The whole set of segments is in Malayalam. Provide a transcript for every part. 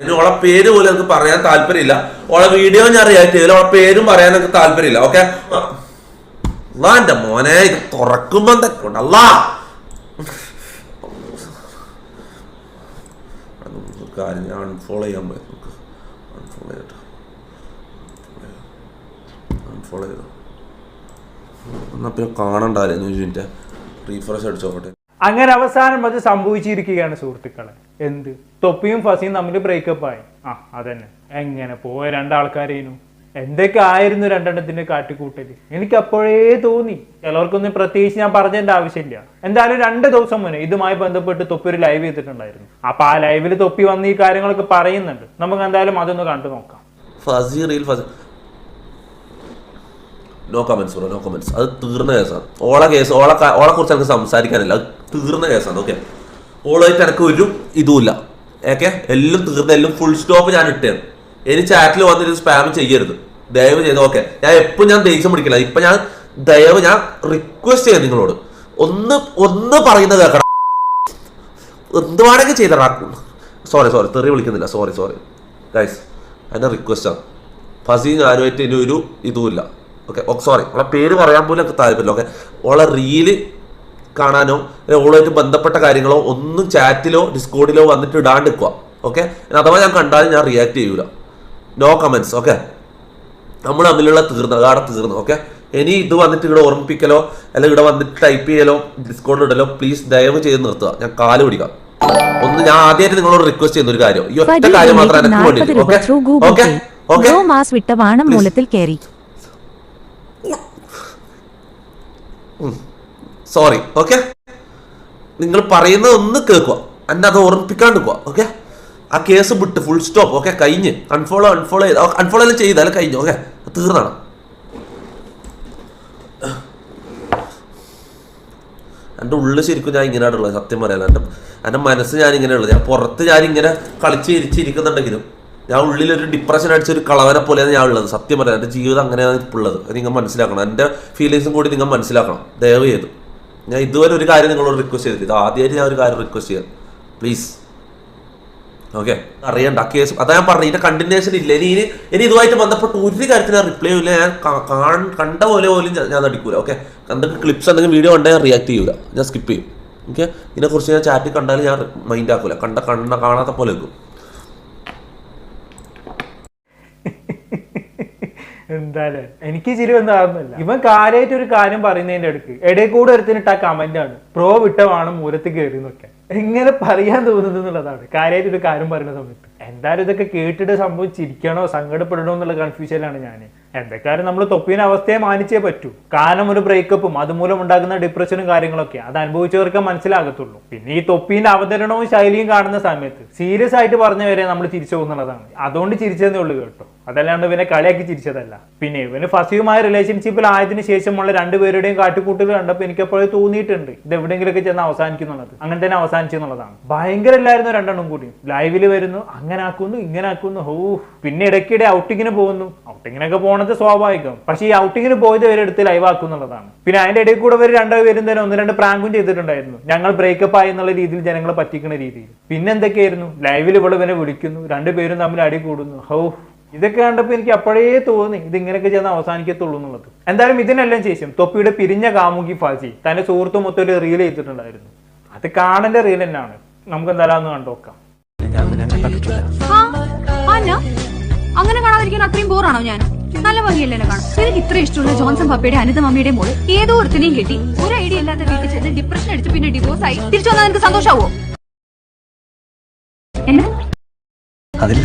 ഇനി ഓളെ പേര് പോലും എനിക്ക് പറയാൻ താല്പര്യമില്ല. ഓളെ വീഡിയോ ഞാൻ റിയാക്ട് ചെയ്തില്ല. ഓളെ പേരും പറയാൻ എനിക്ക് താല്പര്യമില്ല. ഓക്കെ എന്റെ മോനെ ഇത് തുറക്കുമ്പോ എന്തൊക്കെ ഉണ്ട്? അല്ലാ കാര്യം ഞാൻ അൺഫോളോ ചെയ്യാൻ അൺഫോളോ ചെയ്തിട്ട് അൺഫോളോ ചെയ്തു? എന്നാ പിന്നെ കാണണ്ടായിരുന്നു മിനിറ്റ് റീഫ്രഷ് അടിച്ചോട്ടെ അങ്ങനെ അവസാനം അത് സംഭവിച്ചിരിക്കുകയാണ് സുഹൃത്തുക്കളെ. എന്ത്? തൊപ്പിയും ഫസിയും തമ്മിൽ ബ്രേക്കപ്പ് ആയി. ആ അതന്നെ. എങ്ങനെ? പോയ രണ്ടാൾക്കാരേനു. എന്തൊക്കെ ആയിരുന്നു രണ്ടെണ്ണത്തിന്റെ കാട്ടിക്കൂട്ടൽ എനിക്ക് അപ്പോഴേ തോന്നി. ചിലവർക്കൊന്നും പ്രത്യേകിച്ച് ഞാൻ പറഞ്ഞതിന്റെ ആവശ്യമില്ല. എന്തായാലും രണ്ട് ദിവസം മുന്നേ ഇതുമായി ബന്ധപ്പെട്ട് തൊപ്പി ഒരു ലൈവ് ചെയ്തിട്ടുണ്ടായിരുന്നു. അപ്പൊ ആ ലൈവിൽ തൊപ്പി വന്ന് ഈ കാര്യങ്ങളൊക്കെ പറയുന്നുണ്ട്. നമുക്ക് എന്തായാലും അതൊന്ന് കണ്ടു നോക്കാം. ഫസി റീൽ നോ കമന്റ്സ് നോ അത് തീർന്ന കേസാണ് ഓളെ കേസ് ഓളെ ഓളെ കുറിച്ച് എനിക്ക് സംസാരിക്കാനില്ല. അത് തീർന്ന കേസാണ് ഓക്കെ ഓളായിട്ട് എനിക്ക് ഒരു ഇതുമില്ല. ഏക്കെ എല്ലാം തീർന്ന എല്ലാം ഫുൾ സ്റ്റോപ്പ് ഞാൻ ഇട്ടേന്ന് ഇനി ചാറ്റിൽ വന്നിട്ട് സ്പാം ചെയ്യരുത്. ദയവ് ചെയ്ത് ഓക്കെ ഞാൻ എപ്പോഴും ഞാൻ ദേഷ്യം പിടിക്കില്ല. ഇപ്പൊ ഞാൻ ദയവ് ഞാൻ റിക്വസ്റ്റ് ചെയ്യാം നിങ്ങളോട്. ഒന്ന് ഒന്ന് പറയുന്നത് കേൾക്കണം. എന്ത് വേണമെങ്കിൽ സോറി സോറി തെറി വിളിക്കുന്നില്ല. സോറി സോറി ഗൈസ് അതിന്റെ ആണ്. ഫസി ഞാനുമായിട്ട് ഇനി ഒരു ഇതുമില്ല. ഓക്കെ സോറി ഓളെ പേര് പറയാൻ പോലും എനിക്ക് താല്പര്യമില്ല. ഓക്കെ ഓളെ റീൽ കാണാനോ ഓളുമായിട്ട് ബന്ധപ്പെട്ട കാര്യങ്ങളോ ഒന്നും ചാറ്റിലോ ഡിസ്കോഡിലോ വന്നിട്ട് ഇടാണ്ട് നിൽക്കുക ഓക്കെ അഥവാ ഞാൻ കണ്ടാലും ഞാൻ റിയാക്ട് ചെയ്യൂല. നോ കമൻസ് ഓക്കെ നമ്മൾ തമ്മിലുള്ള തീർന്ന അതാണ് തീർന്നു ഓക്കെ ഇനി ഇത് വന്നിട്ട് ഇവിടെ ഓർമ്മിപ്പിക്കലോ അല്ലെങ്കിൽ ഇവിടെ വന്നിട്ട് ടൈപ്പ് ചെയ്യലോ ഡിസ്കൗണ്ട് ഇടലോ പ്ലീസ് ദയവ് ചെയ്ത് നിർത്തുക. ഞാൻ കാൽ പിടിക്കാം. ഒന്ന് ഞാൻ ആദ്യമായിട്ട് നിങ്ങളോട് റിക്വസ്റ്റ് ചെയ്യുന്ന ഒരു കാര്യം. ഈ ഒറ്റ കാര്യം മാത്രം എനിക്ക് വേണ്ടി ഓക്കെ ഓക്കെ മാസ് വിട്ട വാണം മൂലത്തിൽ കയറി സോറി ഓക്കെ നിങ്ങൾ പറയുന്നത് ഒന്ന് കേൾക്കുക. എന്നെ അത് ഓർമ്മിപ്പിക്കാണ്ട് പോവാ ഓക്കെ ആ കേസ് വിട്ട് ഫുൾ സ്റ്റോപ്പ് ഓക്കെ കഴിഞ്ഞ്. അൺഫോളോ അൺഫോളോ ചെയ്ത്. അൺഫോളോ എല്ലാം ചെയ്താലും കഴിഞ്ഞു ഓക്കെ തീർന്നാണ് എന്റെ ഉള്ളിൽ ശരിക്കും ഞാൻ ഇങ്ങനെയാണുള്ളത് സത്യം പറയാൻ. എന്റെ എന്റെ മനസ്സ് ഞാൻ ഇങ്ങനെയുള്ളത് ഞാൻ പുറത്ത് ഞാൻ ഇങ്ങനെ കളിച്ച് ഇരിച്ചിരിക്കുന്നുണ്ടെങ്കിലും ഞാൻ ഉള്ളിലൊരു ഡിപ്രഷൻ അടിച്ച ഒരു കളവനെ പോലെയാണ് ഞാൻ ഉള്ളത് സത്യം പറയാം എന്റെ ജീവിതം അങ്ങനെയാണ് ഇപ്പോൾ ഉള്ളത്. നിങ്ങൾ മനസ്സിലാക്കണം. എന്റെ ഫീലിങ്സും കൂടി നിങ്ങൾ മനസ്സിലാക്കണം. ദയവ് ചെയ്ത്. ഞാൻ ഇതുവരെ ഒരു കാര്യം നിങ്ങളോട് റിക്വസ്റ്റ് ചെയ്തില്ല ഇത് ആദ്യമായിട്ട് ഞാൻ ഒരു കാര്യം റിക്വസ്റ്റ് ചെയ്യാം. പ്ലീസ് ഓക്കെ അറിയണ്ട. കേസ് അതാ ഞാൻ പറഞ്ഞു ഇതിന്റെ കണ്ടിന്യൂഷൻ ഇല്ല. ഇനി ഇനി ഇനി ഇതുമായിട്ട് ബന്ധപ്പെട്ട് ഒരു കാര്യത്തിന് ഞാൻ റിപ്ലൈ ഇല്ല ഞാൻ കണ്ട പോലെ പോലും ഞാൻ നടിക്കൂല. ഓക്കെ എന്തെങ്കിലും ക്ലിപ്സ് എന്തെങ്കിലും വീഡിയോ ഉണ്ടെങ്കിൽ റിയാക്ട് ചെയ്യൂല. ഞാൻ സ്കിപ്പ് ചെയ്യും. ഓക്കെ ഇതിനെക്കുറിച്ച് ഞാൻ ചാറ്റിൽ കണ്ടാലും ഞാൻ മൈൻഡ് ആക്കൂല. കണ്ട കണ്ണ കാണാത്ത പോലെ വെക്കും എന്തായാലും. എനിക്ക് ചിരി ഒന്നും ഇവൻ കാര്യമായിട്ട് ഒരു കാര്യം പറയുന്നതിന്റെ അടുക്ക്. ഇടയിൽ കൂടെ ഒരുത്തിനിട്ട കമന്റ് ആണ്. പ്രോ വിട്ടവാണ് മൂലത്ത് കയറി നോക്കാൻ എങ്ങനെ പറയാൻ തോന്നുന്നത് എന്നുള്ളതാണ്. കാര്യമായിട്ട് ഒരു കാര്യം പറയുന്ന സമയത്ത്. എന്തായാലും ഇതൊക്കെ കേട്ടിട്ട് സംഭവം ചിരിക്കണോ സങ്കടപ്പെടണോ എന്നുള്ള കൺഫ്യൂഷനിലാണ് ഞാൻ എന്തൊക്കെയാലും നമ്മൾ തൊപ്പിയുടെ അവസ്ഥയെ മാനിച്ചേ പറ്റൂ. കാരണം ഒരു ബ്രേക്കപ്പും അതുമൂലം ഉണ്ടാകുന്ന ഡിപ്രഷനും കാര്യങ്ങളൊക്കെ അത് അനുഭവിച്ചവർക്ക് മനസ്സിലാകത്തുള്ളൂ. പിന്നെ ഈ തൊപ്പീന്റെ അവതരണവും ശൈലിയും കാണുന്ന സമയത്ത് സീരിയസ് ആയിട്ട് പറഞ്ഞവരെ നമ്മൾ ചിരിച്ചു പോകുന്നുള്ളതാണ്. അതുകൊണ്ട് ചിരിച്ചതേ ഉള്ളൂ കേട്ടോ. അതല്ലാണ്ട് ഇവനെ കളിയാക്കി ചിരിച്ചതല്ല. പിന്നെ ഇവന് ഫസിയുമായ റിലേഷൻഷിപ്പിൽ ആയതിനു ശേഷമുള്ള രണ്ടുപേരുടെയും കാട്ടിക്കൂട്ടുകൾ കണ്ടപ്പോൾ എനിക്ക് എപ്പോഴും തോന്നിയിട്ടുണ്ട്. ഇത് എവിടെയെങ്കിലുമൊക്കെ ചെന്ന് അവസാനിക്കുന്നുള്ളത്. അങ്ങനെ തന്നെ അവസാനിച്ചു എന്നുള്ളതാണ് ഭയങ്കര എല്ലായിരുന്നു രണ്ടെണ്ണം കൂടിയും ലൈവിൽ വരുന്നു അങ്ങനെ ആക്കുന്നു ഇങ്ങനെ ആക്കുന്നു. ഹോ പിന്നെ ഇടയ്ക്കിടെ ഔട്ടിങ്ങിന് പോകുന്നു. ഔട്ടിങ്ങിനൊക്കെ പോണത് സ്വാഭാവികം. പക്ഷെ ഈ ഔട്ടിങ്ങിന് പോയത് ഇവരെ എടുത്ത് ലൈവ് ആക്കുന്നുള്ളതാണ്. പിന്നെ അതിന്റെ ഇടയിൽ കൂടെ ഇവർ രണ്ടുപേരും തന്നെ ഒന്ന് രണ്ട് പ്രാങ്കും ചെയ്തിട്ടുണ്ടായിരുന്നു. ഞങ്ങൾ ബ്രേക്കപ്പ് ആയി എന്നുള്ള രീതിയിൽ ജനങ്ങളെ പറ്റിക്കുന്ന രീതിയിൽ. പിന്നെ എന്തൊക്കെയായിരുന്നു? ലൈവിൽ ഇവിടെ ഇവനെ വിളിക്കുന്നു. രണ്ടുപേരും തമ്മിൽ അടി കൂടുന്നു. ഹൗ ഇതൊക്കെ കണ്ടപ്പോൾ എനിക്ക് അപ്പോഴേ തോന്നി ഇത് ഇങ്ങനെയൊക്കെ ചെന്ന് അവസാനിക്കത്തുള്ളൂ എന്നുള്ളത്. എന്തായാലും ഇതിനെല്ലാം ശേഷം തൊപ്പിയുടെ പിരിഞ്ഞ കാമുകി ഫാസി തന്റെ സുഹൃത്തു മൊത്തം ഒരു റീൽ ചെയ്തിട്ടുണ്ടായിരുന്നു. അത് കാണേണ്ട റീൽ തന്നെയാണ്. നമുക്ക് എന്തായാലും ഒന്ന് കണ്ടുനോക്കാം അങ്ങനെ കാണാതിരിക്കാൻ അത്രയും ബോറാണോ ഞാൻ? നല്ല ഭംഗിയല്ലേ കാണാം കാണാൻ. എനിക്ക് ഇത്ര ഇഷ്ടമുള്ള ജോൺസൺ പപ്പയുടെ അനിത മമ്മിയുടെ മോൾ ഏതോ ഒരുത്തിനെയും കെട്ടി ഒരു ഐഡിയ ഇല്ലാത്ത വീട്ടിൽ ചെന്ന് ഡിപ്രഷൻ അടിച്ച് പിന്നെ ഡിവോഴ്സ് ആയി. തിരിച്ചു വന്നാൽ നിനക്ക് സന്തോഷാവോ? എന്നാ അതില്ല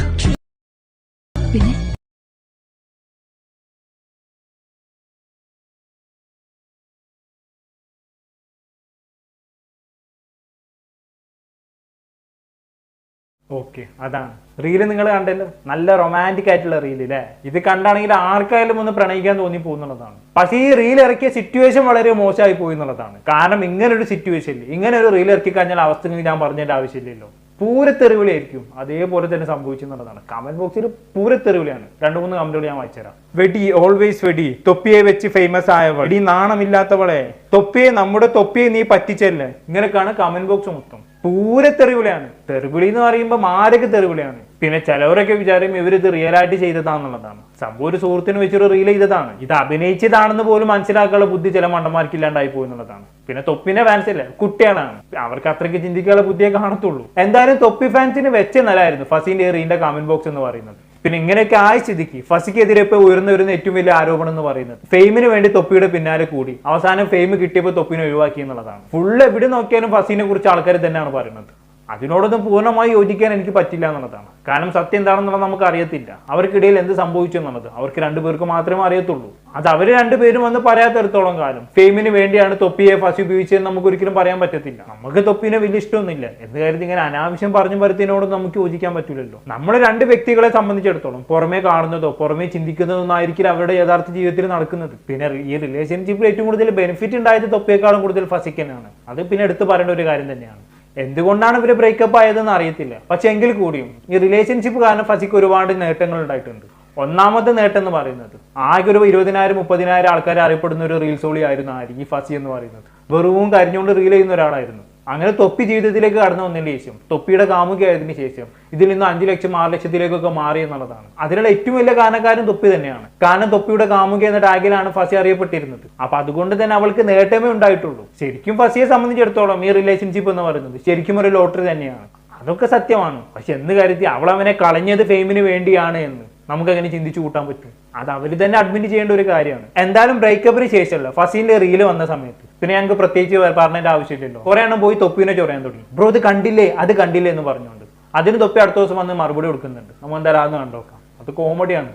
ഓക്കെ അതാണ്. റീൽ നിങ്ങൾ കണ്ടല്ലോ നല്ല റൊമാന്റിക് ആയിട്ടുള്ള റീൽ അല്ലേ ഇത് കണ്ടാണെങ്കിൽ ആർക്കായാലും ഒന്ന് പ്രണയിക്കാൻ തോന്നി പോകുന്നുള്ളതാണ് പക്ഷേ ഈ റീൽ ഇറക്കിയ സിറ്റുവേഷൻ വളരെ മോശമായി പോയി എന്നുള്ളതാണ്. കാരണം ഇങ്ങനെ ഒരു സിറ്റുവേഷനിൽ ഇങ്ങനെ ഒരു റീൽ ഇറക്കി കഴിഞ്ഞാൽ അവസ്ഥ ഞാൻ പറഞ്ഞതിന്റെ ആവശ്യമില്ലല്ലോ. പൂരത്തെറിവിളിയായിരിക്കും അതേപോലെ തന്നെ സംഭവിച്ചെന്നുള്ളതാണ് കമന്റ് ബോക്സിൽ പൂരത്തെറിവിളിയാണ് രണ്ട് മൂന്ന് കമന്റുകൾ ഞാൻ വായിച്ചുതരാം. വെടി ഓൾവേസ് വെടി. തൊപ്പിയെ വെച്ച് ഫേമസ് ആയവൾ. വെടി നാണമില്ലാത്തവളെ. തൊപ്പിയെ നമ്മുടെ തൊപ്പിയെ നീ പറ്റിച്ചല്ലേ. ഇങ്ങനെയൊക്കെയാണ് കമന്റ് ബോക്സ് മൊത്തം. പൂര തെറിവിളിയാണ്. തെറിവിളി എന്ന് പറയുമ്പോൾ മാരക തെറിവിളിയാണ്. പിന്നെ ചിലവരൊക്കെ വിചാരം ഇവരിത് റിയൽ ആയിട്ട് ചെയ്തതാണെന്നുള്ളതാണ് സംഭവം ഒരു സുഹൃത്തിന് വെച്ചൊരു റീൽ ചെയ്തതാണ്. ഇത് അഭിനയിച്ചതാണെന്ന് പോലും മനസ്സിലാക്കാനുള്ള ബുദ്ധി ചില മണ്ടന്മാർക്ക് ഇല്ലാണ്ടായി പോയി എന്നുള്ളതാണ് പിന്നെ തൊപ്പിന്റെ ഫാൻസ് അല്ലേ കുട്ടികളാണ്. അവർക്ക് അത്രയ്ക്ക് ചിന്തിക്കാനുള്ള ബുദ്ധിയെ കാണത്തുള്ളൂ. എന്തായാലും തൊപ്പി ഫാൻസിന് വെച്ച നിലയായിരുന്നു ഫസീന്റെ റീലിന്റെ കമന്റ് ബോക്സ് എന്ന് പറയുന്നത്. പിന്നെ ഇങ്ങനെയൊക്കെ ആയ സ്ഥിതിക്ക്. ഫസിക്കെതിരെ ഇപ്പൊ ഉയർന്നു വരുന്ന ഏറ്റവും വലിയ ആരോപണം എന്ന് പറയുന്നത്. ഫെയിമിന് വേണ്ടി തൊപ്പിയുടെ പിന്നാലെ കൂടി. അവസാനം ഫെയിം കിട്ടിയപ്പോൾ തൊപ്പിനെ ഒഴിവാക്കി എന്നുള്ളതാണ്. ഫുൾ എവിടെ നോക്കിയാലും ഫസീനെ കുറിച്ച് ആൾക്കാർ തന്നെയാണ് പറയുന്നത്. അതിനോടൊന്നും പൂർണമായി യോജിക്കാൻ എനിക്ക് പറ്റില്ല എന്നുള്ളതാണ്. കാരണം സത്യം എന്താണെന്നുള്ളത് നമുക്ക് അറിയത്തില്ല അവർക്കിടയിൽ എന്ത് സംഭവിച്ചു എന്നുള്ളത് അവർക്ക് രണ്ടുപേർക്ക് മാത്രമേ അറിയത്തുള്ളൂ. അത് അവർ രണ്ടുപേരും വന്ന് പറയാത്തടത്തോളം കാലം. ഫെയിമിന് വേണ്ടിയാണ് തൊപ്പിയെ ഫസി ഉപയോഗിച്ചതെന്ന് നമുക്ക് ഒരിക്കലും പറയാൻ പറ്റത്തില്ല. നമുക്ക് തൊപ്പിനെ വലിയ ഇഷ്ടമൊന്നുമില്ല. എന്ന് കരുതി ഇങ്ങനെ അനാവശ്യം പറഞ്ഞു വരുത്തിനോട് നമുക്ക് യോജിക്കാൻ പറ്റില്ലല്ലോ. നമ്മൾ രണ്ട് വ്യക്തികളെ സംബന്ധിച്ചിടത്തോളം പുറമേ കാണുന്നതോ പുറമേ ചിന്തിക്കുന്നതോ ഒന്നും ആയിരിക്കില്ല അവരുടെ യഥാർത്ഥ ജീവിതത്തിൽ നടക്കുന്നത്. പിന്നെ ഈ റിലേഷൻഷിപ്പിൽ ഏറ്റവും കൂടുതൽ ബെനിഫിറ്റ് ഉണ്ടായത് തൊപ്പിയേക്കാളും കൂടുതൽ ഫസിക്കനാണ്. അത് പിന്നെ എടുത്തു പറയേണ്ട ഒരു കാര്യം തന്നെയാണ്. എന്തുകൊണ്ടാണ് ഇവർ ബ്രേക്കപ്പ് ആയതെന്ന് അറിയത്തില്ല. പക്ഷെ എങ്കിൽ കൂടിയും ഈ റിലേഷൻഷിപ്പ് കാരണം ഫസിക്ക് ഒരുപാട് നേട്ടങ്ങൾ ഉണ്ടായിട്ടുണ്ട്. ഒന്നാമത്തെ നേട്ടം എന്ന് പറയുന്നത് ആകെ ഒരു ഇരുപതിനായിരം മുപ്പതിനായിരം ആൾക്കാർ അറിയപ്പെടുന്ന ഒരു റീൽസ് ആയിരുന്നു ആര് ഈ ഫസി എന്ന് പറയുന്നത്. വെറുവും കരിഞ്ഞുകൊണ്ട് റീൽ ചെയ്യുന്ന ഒരാളായിരുന്നു. അങ്ങനെ തൊപ്പി ജീവിതത്തിലേക്ക് കടന്നു വന്നതിന് ശേഷം തൊപ്പിയുടെ കാമുകയായതിനു ശേഷം ഇതിൽ നിന്ന് അഞ്ചു ലക്ഷം ആറ് ലക്ഷത്തിലേക്കൊക്കെ മാറി എന്നുള്ളതാണ്. അതിനുള്ള ഏറ്റവും വലിയ കാരണക്കാരൻ തൊപ്പി തന്നെയാണ്. കാരണം തൊപ്പിയുടെ കാമുക എന്ന ടാഗിലാണ് ഫസി അറിയപ്പെട്ടിരുന്നത്. അപ്പൊ അതുകൊണ്ട് തന്നെ അവൾക്ക് നേട്ടമേ ഉണ്ടായിട്ടുള്ളൂ. ശരിക്കും ഫസിയെ സംബന്ധിച്ചിടത്തോളം ഈ റിലേഷൻഷിപ്പ് എന്ന് പറയുന്നത് ശരിക്കും ഒരു ലോട്ടറി തന്നെയാണ്. അതൊക്കെ സത്യമാണ്. പക്ഷെ എന്ന് കരുതി അവൾ അവനെ കളഞ്ഞത് ഫെയിമിന് വേണ്ടിയാണ് എന്ന്. നമുക്ക് അങ്ങനെ ചിന്തിച്ചു കൂട്ടാൻ പറ്റും. അത് അവർ തന്നെ അഡ്മിറ്റ് ചെയ്യേണ്ട ഒരു കാര്യമാണ്. എന്തായാലും ബ്രേക്കപ്പിന് ശേഷമല്ല. ഫസീന്റെ റീൽ വന്ന സമയത്ത്. പിന്നെ ഞങ്ങൾക്ക് പ്രത്യേകിച്ച് പറഞ്ഞതിന്റെ ആവശ്യമില്ലല്ലോ. കുറെ എണ്ണം പോയി തൊപ്പിനെ ചൊറയാൻ തുടങ്ങി. ബ്രോ ഇത് കണ്ടില്ലേ? അത് കണ്ടില്ലേ? എന്ന് പറഞ്ഞുകൊണ്ട്. അതിന് തൊപ്പി അടുത്ത ദിവസം വന്ന് മറുപടി കൊടുക്കുന്നുണ്ട്. നമ്മൾ എന്തായാലും കണ്ടോക്കാം അത് കോമഡിയാണ്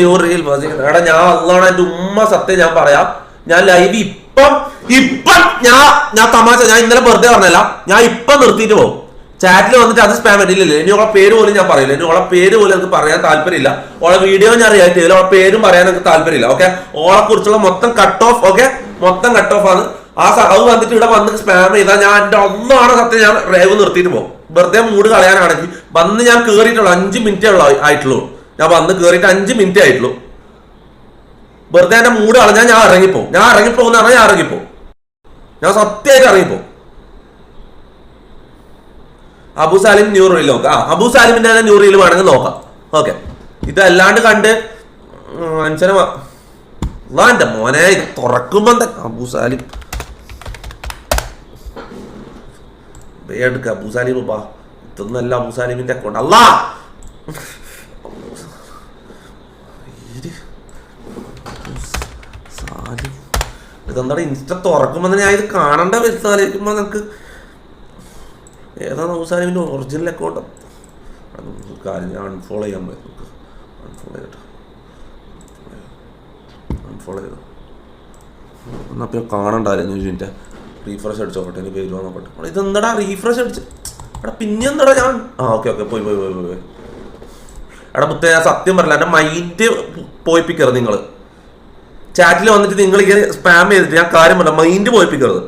ന്യൂ റീൽ എടാ ഞാൻ അള്ളാണ് എന്റെ ഉമ്മ സത്യം ഞാൻ പറയാം. ഞാൻ ലൈവ് ഇപ്പം ഇപ്പം ഞാൻ ഞാൻ തമാശ ഞാൻ ഇന്നലെ വെറുതെ പറഞ്ഞല്ല. ഞാൻ ഇപ്പം നിർത്തിയിട്ട് പോകും ചാറ്റിൽ വന്നിട്ട് അത് സ്പാം പറ്റില്ലല്ലേ ഇനി ഓളെ പേര് പോലും ഞാൻ പറയില്ല. ഇനി ഓളെ പേര് പോലും എനിക്ക് പറയാൻ താല്പര്യമില്ല. ഓളെ വീഡിയോ ഞാൻ റിയാക്ട് ചെയ്തില്ല. ഓളെ പേരും പറയാൻ എനിക്ക് താല്പര്യമില്ല. ഓക്കെ ഓളെ കുറിച്ചുള്ള മൊത്തം കട്ട് ഓഫ് ഓക്കെ മൊത്തം കട്ട് ഓഫ് ആണ്. ആ അത് വന്നിട്ട് ഇവിടെ വന്ന് സ്പാം ചെയ്താൽ ഞാൻ എന്റെ ഒന്നാണ് സത്യം ഞാൻ റേവ് നിർത്തിയിട്ട് പോകും. വെറുതെ മൂട് കളയാനാണെങ്കിൽ വന്ന് ഞാൻ കേറിയിട്ടുള്ളൂ. അഞ്ച് മിനിറ്റേ ഉള്ള ആയിട്ടുള്ളൂ. ഞാൻ വന്ന് കേറിയിട്ട് അഞ്ച് മിനിറ്റ് ആയിട്ടുള്ളൂ. വെറുതെ എന്റെ മൂട് കളഞ്ഞാൽ ഞാൻ ഇറങ്ങിപ്പോവും. ഞാൻ ഇറങ്ങിപ്പോകുന്ന പറഞ്ഞാൽ ഞാൻ ഇറങ്ങിപ്പോവും. ഞാൻ സത്യമായിട്ട് ഇറങ്ങിപ്പോവും. അബു സാലിം ന്യൂ റീൽ നോക്കാം. ആ അബു സാലിമിന്റെ തന്നെ ന്യൂ റീൽ വേണമെങ്കിൽ നോക്കാം. ഓക്കെ. ഇതല്ലാണ്ട് കണ്ട് എന്റെ മോനെ ഇത് തുറക്കുമ്പോ അബു സാലിം. എടുക്ക അബു സാലിം ബാ ഇതൊന്നല്ല അബു സാലിമിന്റെ അക്കൗണ്ട് അല്ലാ ഇതെന്താ ഇൻസ്റ്റ തുറക്കുമ്പോ തന്നെ ഞാൻ ഇത് കാണണ്ട വെച്ചാലിരിക്കുമ്പോ നമുക്ക് ഏതാണ് അവസാനം ഒറിജിനൽ അക്കൗണ്ട് കാര്യം ഞാൻ അൺഫോളോ ചെയ്യാൻ പറ്റും അൺഫോളോ ചെയ്തിട്ട്. അൺഫോളോ ചെയ്തു? എന്നാൽ പിന്നെ കാണണ്ടായിരുന്നു ഇതിന്റെ റീഫ്രഷ് അടിച്ചു? നോക്കട്ടെ എനിക്ക് പേര് എടാ, ഇതെന്താടാ റീഫ്രഷ് അടിച്ച്? എടാ പിന്നെ എന്താടാ ഞാൻ? ആ ഓക്കെ ഓക്കെ പോയി പോയി പോയി പോയി എടാ പുത്തേ ഞാൻ സത്യം പറയില്ല എന്റെ മൈൻഡ് പോയിപ്പിക്കരുത് നിങ്ങൾ ചാറ്റിൽ വന്നിട്ട് നിങ്ങൾ ഇങ്ങനെ സ്പാം ചെയ്തിട്ട് ഞാൻ കാര്യം പറഞ്ഞ മൈൻഡ് പോയിപ്പിക്കരുത്.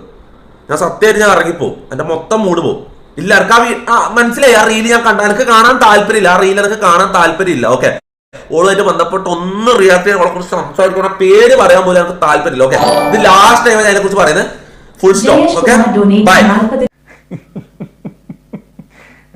ഞാൻ സത്യമായിട്ട് ഞാൻ ഇറങ്ങിപ്പോവും. എന്റെ മൊത്തം മൂഡ് പോകും ഇല്ല എനിക്ക് ആ മനസ്സിലായി. ആ റീൽ ഞാൻ കണ്ട. എനിക്ക് കാണാൻ താല്പര്യമില്ല. ആ റീൽ എനിക്ക് കാണാൻ താല്പര്യമില്ല. ഓക്കെ ഓളുമായിട്ട് ബന്ധപ്പെട്ട് ഒന്ന് റിയാക്ട് ചെയ്യാൻ അവളെ കുറിച്ച് സംസാരിക്കണം. പേര് പറയാൻ പോലും എനിക്ക് താല്പര്യമില്ല. ഓക്കെ ഇത് ലാസ്റ്റ് ടൈം അതിനെ കുറിച്ച് പറയുന്നത്. ഫുൾ സ്റ്റോപ്പ് ഓക്കെ ബൈ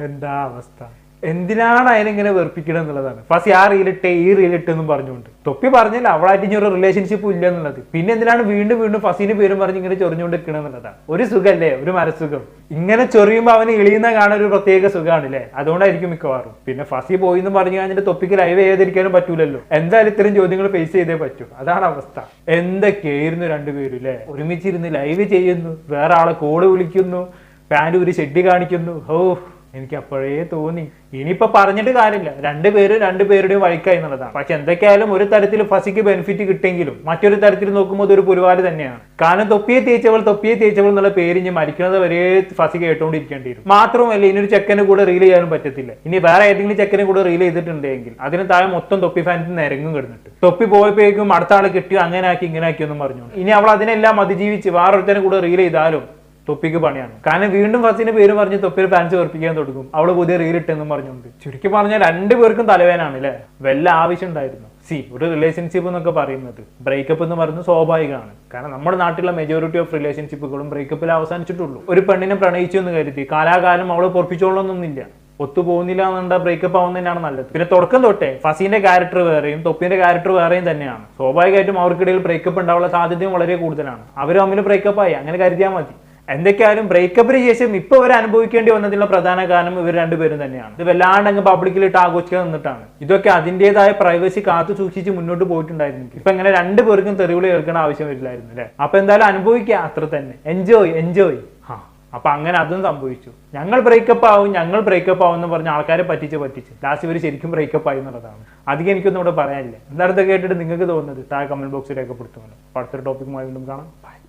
എന്താ അവസ്ഥ? എന്തിനാണ് അതിനെങ്ങനെ വെറുപ്പിക്കണം എന്നുള്ളതാണ്. ഫസ്റ്റ് ആ റീലിട്ട് ഈ റീലിട്ട് എന്നും പറഞ്ഞുകൊണ്ട്. തൊപ്പി പറഞ്ഞില്ല അവളായിട്ട് ഇനി ഒരു റിലേഷൻഷിപ്പ് ഇല്ല എന്നുള്ളത്. പിന്നെ എന്തിനാണ് വീണ്ടും വീണ്ടും ഫസീന് പേരും പറഞ്ഞ് ഇങ്ങനെ ചൊറിഞ്ഞുകൊണ്ട് നിൽക്കണം എന്നുള്ളതാണ്. ഒരു സുഖല്ലേ ഒരു മരസുഖം ഇങ്ങനെ ചൊറിയുമ്പോൾ അവന് ഇളിയുന്ന കാണാൻ ഒരു പ്രത്യേക സുഖമാണ് അല്ലേ അതുകൊണ്ടായിരിക്കും മിക്കവാറും. പിന്നെ ഫസി പോയി എന്ന് പറഞ്ഞു കഴിഞ്ഞിട്ട് തൊപ്പിക്ക് ലൈവ് ചെയ്തിരിക്കാനും പറ്റൂലല്ലോ. എന്തായാലും ഇത്രയും ചോദ്യങ്ങൾ ഫേസ് ചെയ്തേ പറ്റൂ. അതാണ് അവസ്ഥ. എന്തൊക്കെയായിരുന്നു രണ്ടുപേരും അല്ലേ ഒരുമിച്ചിരുന്ന് ലൈവ് ചെയ്യുന്നു. വേറെ ആളെ കോൾ വിളിക്കുന്നു. പാന്റ് ഒരു ഷെഡ് കാണിക്കുന്നു. ഓ എനിക്ക് അപ്പോഴേ തോന്നി. ഇനിയിപ്പോ പറഞ്ഞിട്ട് കാര്യമില്ല. രണ്ടുപേരും രണ്ടുപേരുടെയും വഴിക്കായി എന്നുള്ളതാണ്. പക്ഷെ എന്തൊക്കെയായാലും ഒരു തരത്തിൽ ഫസിക്ക് ബെനിഫിറ്റ് കിട്ടിയെങ്കിലും മറ്റൊരു തരത്തിൽ നോക്കുമ്പോൾ ഒരു പുരുവാൽ തന്നെയാണ്. കാരണം തൊപ്പിയെ തേച്ചവൾ തൊപ്പിയെ തേച്ചവൾ എന്നുള്ള പേര് ഇനി മരിക്കുന്നത് വരെ ഫസി കേട്ടുകൊണ്ടിരിക്കേണ്ടി വരും. മാത്രമല്ല ഇനി ഒരു ചെക്കന് കൂടെ റീൽ ചെയ്യാനും പറ്റത്തില്ല. ഇനി വേറെ ഏതെങ്കിലും ചെക്കനെ കൂടെ റീൽ ചെയ്തിട്ടുണ്ടെങ്കിൽ അതിന് താഴെ മൊത്തം തൊപ്പി ഫാൻസിന് നിരങ്ങും കിടന്നിട്ട്. തൊപ്പി പോയപ്പോഴേക്കും അടുത്ത ആളെ കിട്ടി അങ്ങനെ ആക്കി ഇങ്ങനെ ആക്കി എന്നും പറഞ്ഞു ഇനി അവൾ അതിനെല്ലാം അതിജീവിച്ച് വേറൊരുത്തനെ കൂടെ റീൽ ചെയ്താലും തൊപ്പിക്ക് പണിയാണ്. കാരണം വീണ്ടും ഫസിന്റെ പേര് പറഞ്ഞ് തൊപ്പിയിൽ പാൻസ് വെറുപ്പിക്കാൻ തുടങ്ങും. അവൾ പുതിയ റീൽ ഇട്ടെന്നും പറഞ്ഞുകൊണ്ട്. ചുരുക്കി പറഞ്ഞാൽ രണ്ടുപേർക്കും തലവേനാണ് അല്ലേ വല്ല ആവശ്യം ഉണ്ടായിരുന്നു. സി ഒരു റിലേഷൻഷിപ്പ് എന്നൊക്കെ പറയുന്നത്. ബ്രേക്കപ്പ് എന്ന് പറയുന്നത് സ്വാഭാവികമാണ്. കാരണം നമ്മുടെ നാട്ടിലെ മെജോറിറ്റി ഓഫ് റിലേഷൻഷിപ്പുകളും ബ്രേക്കപ്പിൽ അവസാനിച്ചിട്ടുള്ളൂ. ഒരു പെണ്ണിനെ പ്രണയിച്ചു എന്ന് കരുതി കാലാകാലം അവളെ പൊറപ്പിച്ചോളൊന്നൊന്നുമില്ല ഒത്തു പോകുന്നില്ല എന്നുണ്ട ബ്രേക്കപ്പ് ആവുന്നതന്നെയാണ് നല്ലത്. പിന്നെ തുടക്കം തൊട്ടേ ഫസീന്റെ ക്യാരക്ടർ വേറെയും തൊപ്പിന്റെ ക്യാരക്ടർ വേറെയും തന്നെയാണ്. സ്വാഭാവികമായിട്ടും അവർക്കിടയിൽ ബ്രേക്കപ്പ് ഉണ്ടാവാനുള്ള സാധ്യതയും വളരെ കൂടുതലാണ്. അവർ തമ്മിൽ ബ്രേക്കപ്പ് ആയി. അങ്ങനെ കരുതിയാൽ മതി. എന്തൊക്കെയായാലും ബ്രേക്കപ്പിന് ശേഷം ഇപ്പൊ ഇവർ അനുഭവിക്കേണ്ടി വന്നതിനുള്ള പ്രധാന കാരണം ഇവർ രണ്ടുപേരും തന്നെയാണ്. ഇത് വല്ലാണ്ട് അങ്ങ് പബ്ലിക്കിലിട്ട് ആഘോഷിക്കാൻ നിന്നിട്ടാണ്. ഇതൊക്കെ അതിന്റേതായ പ്രൈവസി കാത്തു സൂക്ഷിച്ച് മുന്നോട്ട് പോയിട്ടുണ്ടായിരുന്നു. ഇപ്പൊ ഇങ്ങനെ രണ്ടുപേർക്കും തെറിവിളി കേൾക്കേണ്ട ആവശ്യം വരില്ലായിരുന്നു അല്ലെ? അപ്പൊ എന്തായാലും അനുഭവിക്കുക അത്ര തന്നെ. എൻജോയ് എൻജോയ് ആ അപ്പൊ അങ്ങനെ അതും സംഭവിച്ചു. ഞങ്ങൾ ബ്രേക്കപ്പ് ആവും ഞങ്ങൾ ബ്രേക്കപ്പ് ആവും എന്ന് പറഞ്ഞ ആൾക്കാരെ പറ്റിച്ച് പറ്റിച്ച്. ലാസ്റ്റ് ഇവർ ശരിക്കും ബ്രേക്കപ്പ് ആയി എന്നുള്ളതാണ്. അധികം എനിക്കൊന്നും ഇവിടെ പറയാനില്ല. എന്താ കേട്ടിട്ട് നിങ്ങൾക്ക് തോന്നുന്നത് താഴെ കമന്റ് ബോക്സിൽ രേഖപ്പെടുത്തുമല്ലോ. അടുത്തൊരു ടോപ്പിക്കുമായി വീണ്ടും കാണാം.